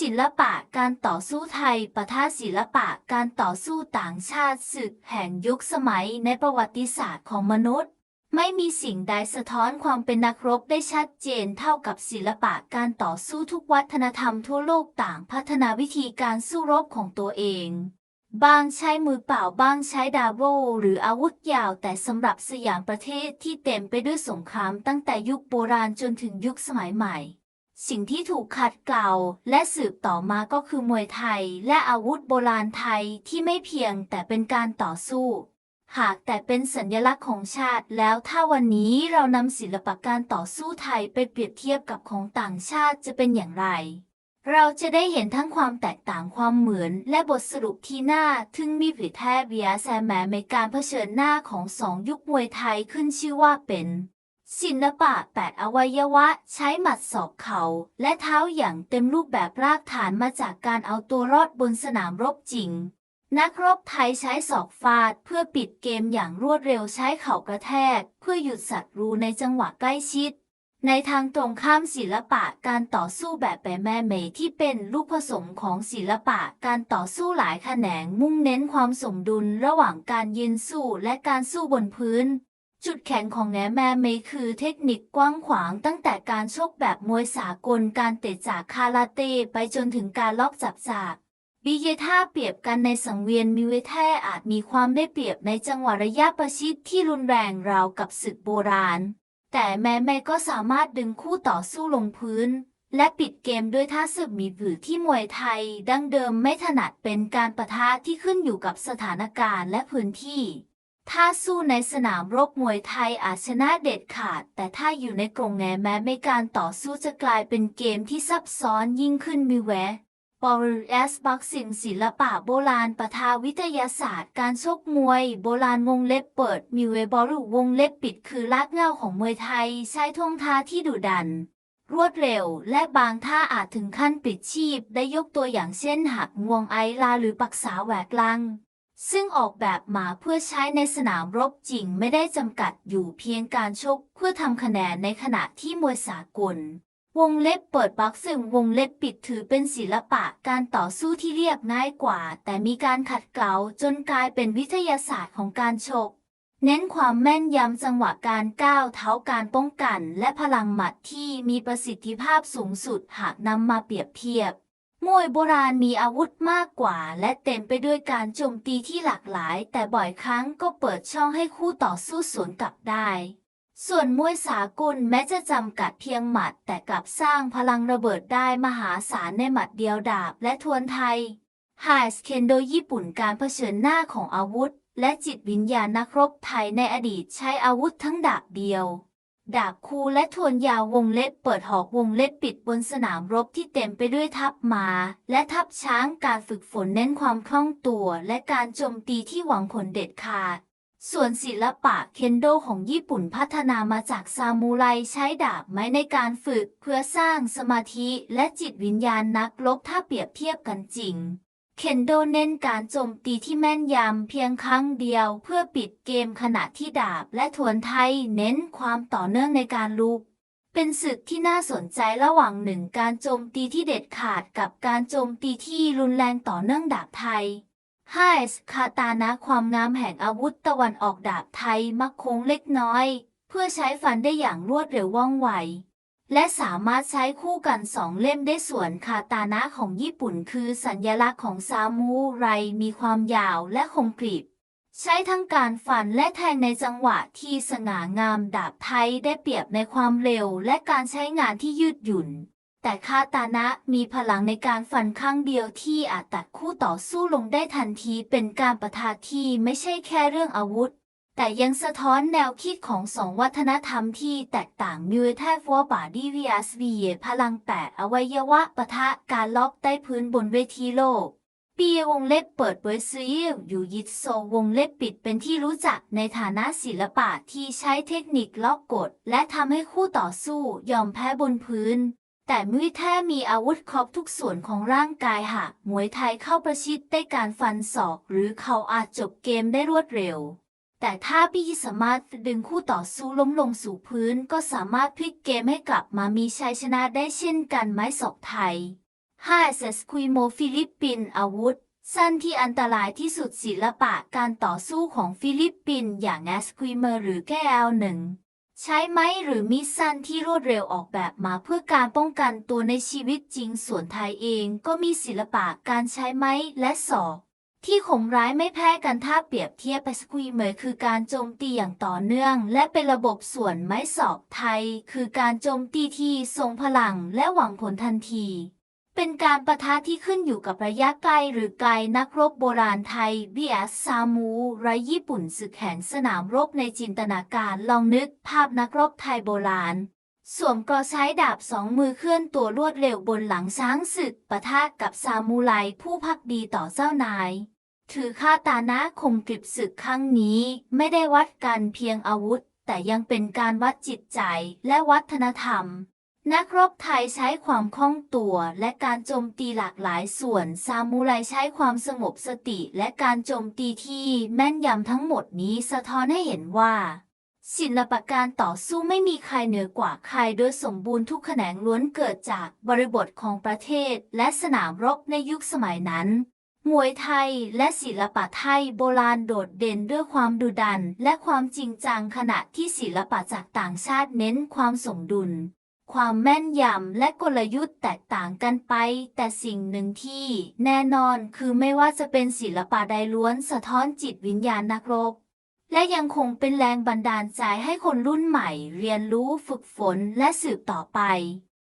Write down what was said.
ศิลปะการต่อสู้ไทยปะทะศิลปะการต่อสู้ต่างชาติศึกแห่งยุคสมัยในประวัติศาสตร์ของมนุษย์ ไม่มีสิ่งใดสะท้อนความเป็นนักรบได้ชัดเจนเท่ากับศิลปะการต่อสู้ทุกวัฒนธรรมทั่วโลกต่างพัฒนาวิธีการสู้รบของตัวเอง บางใช้มือเปล่าบ้างใช้ดาบโร่หรืออาวุธยาวแต่สำหรับสยามประเทศที่เต็มไปด้วยสงครามตั้งแต่ยุคโบราณจนถึงยุคสมัยใหม่ สิ่งที่ถูกขัดเกลาและสืบต่อมาก็คือมวยไทยและอาวุธโบราณไทยที่ไม่เพียงแต่เป็นการต่อสู้ หากแต่เป็นสัญลักษณ์ของชาติ แล้วถ้าวันนี้เรานำศิลปะการต่อสู้ไทยไปเปรียบเทียบกับของต่างชาติจะเป็นอย่างไร เราจะได้เห็นทั้งความแตกต่างความเหมือน และบทสรุปที่น่าทึ่งมีผิดแทบเบียแซมแมในการเผชิญหน้าของสองยุคมวยไทยขึ้นชื่อว่าเป็น ศิลปะแปดอวัยวะใช้หมัดศอกเข่าและเท้าอย่างเต็มรูปแบบรากฐานมาจากการเอาตัวรอดบนสนามรบจริง นักรบไทยใช้ศอกฟาดเพื่อปิดเกมอย่างรวดเร็วใช้เข่ากระแทก เพื่อหยุดศัตรูในจังหวะใกล้ชิด ในทางตรงข้ามศิลปะการต่อสู้แบบแปรแม่เมยที่เป็นลูกผสมของศิลปะการต่อสู้หลายแขนงมุ่งเน้นความสมดุลระหว่างการยืนสู้และการสู้บนพื้น จุดแข็งของแหนแม่เมคือเทคนิคกว้างขวางตั้งแต่การชกแบบมวยสากลการเตะจากคาราเต้ไปจนถึงการล็อกจับจากบิเยท่าเปรียบกันในสังเวียนมิเวแท่อาจมีความได้เปรียบในจังหวะระยะประชิดที่รุนแรงราวกับศึกโบราณ แต่แม้แม่ก็สามารถดึงคู่ต่อสู้ลงพื้น และปิดเกมด้วยท่าสึกมีผือที่มวยไทย ดั้งเดิมไม่ถนัดเป็นการประทะที่ขึ้นอยู่กับสถานการณ์และพื้นที่ ถ้าสู้ในสนามรบมวยไทยอาจชนะเด็ดขาด แต่ถ้าอยู่ในกรงแงแม้ไม่การต่อสู้จะกลายเป็นเกมที่ซับซ้อนยิ่งขึ้นมีแวะบอลเอสบ็อกซิ่งศิลปะโบราณปะทาวิทยาศาสตร์ การชกมวย โบราณวงเล็บเปิด มีเวบอลวงเล็บปิดคือลากเหง้าของมวยไทย ใช้ท่วงท่าที่ดุดัน รวดเร็ว และบางท่าอาจถึงขั้นปิดชีพ ได้ยกตัวอย่างเช่นหักงวงไอลาหรือปักษาแหวกลัง ซึ่งออกแบบมาเพื่อใช้ในสนามรบจริงไม่ได้จำกัดอยู่เพียงการชกเพื่อทำคะแนนในขณะที่มวยสากล วงเล็บเปิดบักซึ่งวงเล็บปิดถือเป็นศิลปะการต่อสู้ที่เรียบง่ายกว่า แต่มีการขัดเกลาจนกลายเป็นวิทยาศาสตร์ของการชก เน้นความแม่นยำจังหวะการก้าวเท้าการป้องกัน และพลังหมัดที่มีประสิทธิภาพสูงสุดหากนำมาเปรียบเทียบ มวยโบราณมีอาวุธมากกว่า และเต็มไปด้วยการโจมตีที่หลากหลาย แต่บ่อยครั้งก็เปิดช่องให้คู่ต่อสู้สวนกลับได้ ส่วนมวยสากลแม้จะจำกัดเพียงหมัด แต่กลับสร้างพลังระเบิดได้มหาศาลในหมัดเดียวดาบและทวนไทยไฮสเคนโดญี่ปุ่นการเผชิญหน้าของอาวุธ และจิตวิญญาณนักรบไทยในอดีตใช้อาวุธทั้งดาบเดียว ดาบคูและทวนยาววงเล็บเปิดหอกวงเล็บปิดบนสนามรบที่เต็มไปด้วยทัพมาและทัพช้างการฝึกฝนเน้นความคล่องตัวและการโจมตีที่หวังผลเด็ดขาด ส่วนศิลปะเคนโดของญี่ปุ่นพัฒนามาจากซามูไรใช้ดาบไม้ในการฝึกเพื่อสร้างสมาธิและจิตวิญญาณนักรบถ้าเปรียบเทียบกันจริง เคนโดเน้นการโจมตีที่แม่นยำเพียงครั้งเดียวเพื่อปิดเกมขณะที่ดาบและทวนไทยเน้นความต่อเนื่องในการลุก เป็นศึกที่น่าสนใจระหว่างหนึ่งการโจมตีที่เด็ดขาดกับการโจมตีที่รุนแรงต่อเนื่องดาบไทยไฮส์คาตานะความงามแห่งอาวุธตะวันออกดาบไทยมักโค้งเล็กน้อย เพื่อใช้ฟันได้อย่างรวดเร็วว่องไว และสามารถใช้คู่กันสองเล่มได้ส่วนคาตานะของญี่ปุ่นคือสัญลักษณ์ของซามูไรมีความยาวและคมกริบ ใช้ทั้งการฟันและแทงในจังหวะที่สง่างามดาบไทยได้เปรียบในความเร็วและการใช้งานที่ยืดหยุ่น แต่คาตานะมีพลังในการฟันข้างเดียวที่อาจตัดคู่ต่อสู้ลงได้ทันทีเป็นการประทะที่ไม่ใช่แค่เรื่องอาวุธ แต่ยังสะท้อนแนวคิดของสองวัฒนธรรมที่แตกต่างมิวเทฟัวบาดีวีอสวีพลังแปดอวัยวะปะทะการล็อกใต้พื้นบนเวทีโลกปีวงเล็บเปิดเบอร์ซีลอยู่ยิตโซวงเล็บปิดเป็นที่รู้จักในฐานะศิลปะที่ใช้เทคนิคล็อกกด และทำให้คู่ต่อสู้ยอมแพ้บนพื้น แต่มุ้ยแท้มีอาวุธครบทุกส่วนของร่างกายหากมวยไทยเข้าประชิดได้การฟันศอก หรือเขาอาจจบเกมได้รวดเร็ว แต่ถ้าพี่สามารถดึงคู่ต่อสู้ล้มลงสู่พื้น ก็สามารถพลิกเกมให้กลับมามีชัยชนะได้เช่นกันไม้ศอกไทย5 s e s q u i m o ฟิลิปปินอาวุธ สั้นที่อันตรายที่สุดศิลปะการต่อสู้ของฟิลิปปินอย่างแอสควิเมอร์หรือแก้วหนึ่งใช้ไม้หรือมีดสั้นที่รวดเร็วออกแบบมาเพื่อการป้องกันตัวในชีวิตจริงส่วนไทยเองก็มีศิลปะการใช้ไม้และศอก ที่คมร้ายไม่แพ้กันถ้าเปรียบเทียบไปสควีเหมอร์คือการโจมตีอย่างต่อเนื่อง และเป็นระบบส่วนไม้ศอกไทย คือการโจมตีที่ทรงพลังและหวังผลทันที เป็นการประทะที่ขึ้นอยู่กับระยะไกลหรือไกลนักรบโบราณไทย vs ซามูไรญี่ปุ่นศึกแห่งสนามรบในจินตนาการลองนึกภาพนักรบไทยโบราณสวมกอใช้ดาบสองมือเคลื่อนตัวรวดเร็วบนหลังช้างศึกปะทะกับซามูไรผู้พักดีต่อเจ้านาย ถือคาตานะคมกริบศึกครั้งนี้ไม่ได้วัดกันเพียงอาวุธ แต่ยังเป็นการวัดจิตใจและวัฒนธรรม นักรบไทยใช้ความคล่องตัวและการโจมตีหลากหลายส่วน ซามูไรใช้ความสงบสติและการโจมตีที่แม่นยำทั้งหมดนี้สะท้อนให้เห็นว่า ศิลปการต่อสู้ไม่มีใครเหนือกว่าใครโดยสมบูรณ์ทุกแขนงล้วนเกิดจากบริบทของประเทศและสนามรบในยุคสมัยนั้น มวยไทยและศิลปะไทยโบราณโดดเด่นด้วยความดุดันและความจริงจังขณะที่ศิลปะจากต่างชาติเน้นความสมดุล ความแม่นยำและกลยุทธ์แตกต่างกันไป แต่สิ่งหนึ่งที่แน่นอนคือไม่ว่าจะเป็นศิลปะใดล้วนสะท้อนจิตวิญญาณนักรบ และยังคงเป็นแรงบันดาลใจให้คนรุ่นใหม่ เรียนรู้ฝึกฝนและสืบต่อไป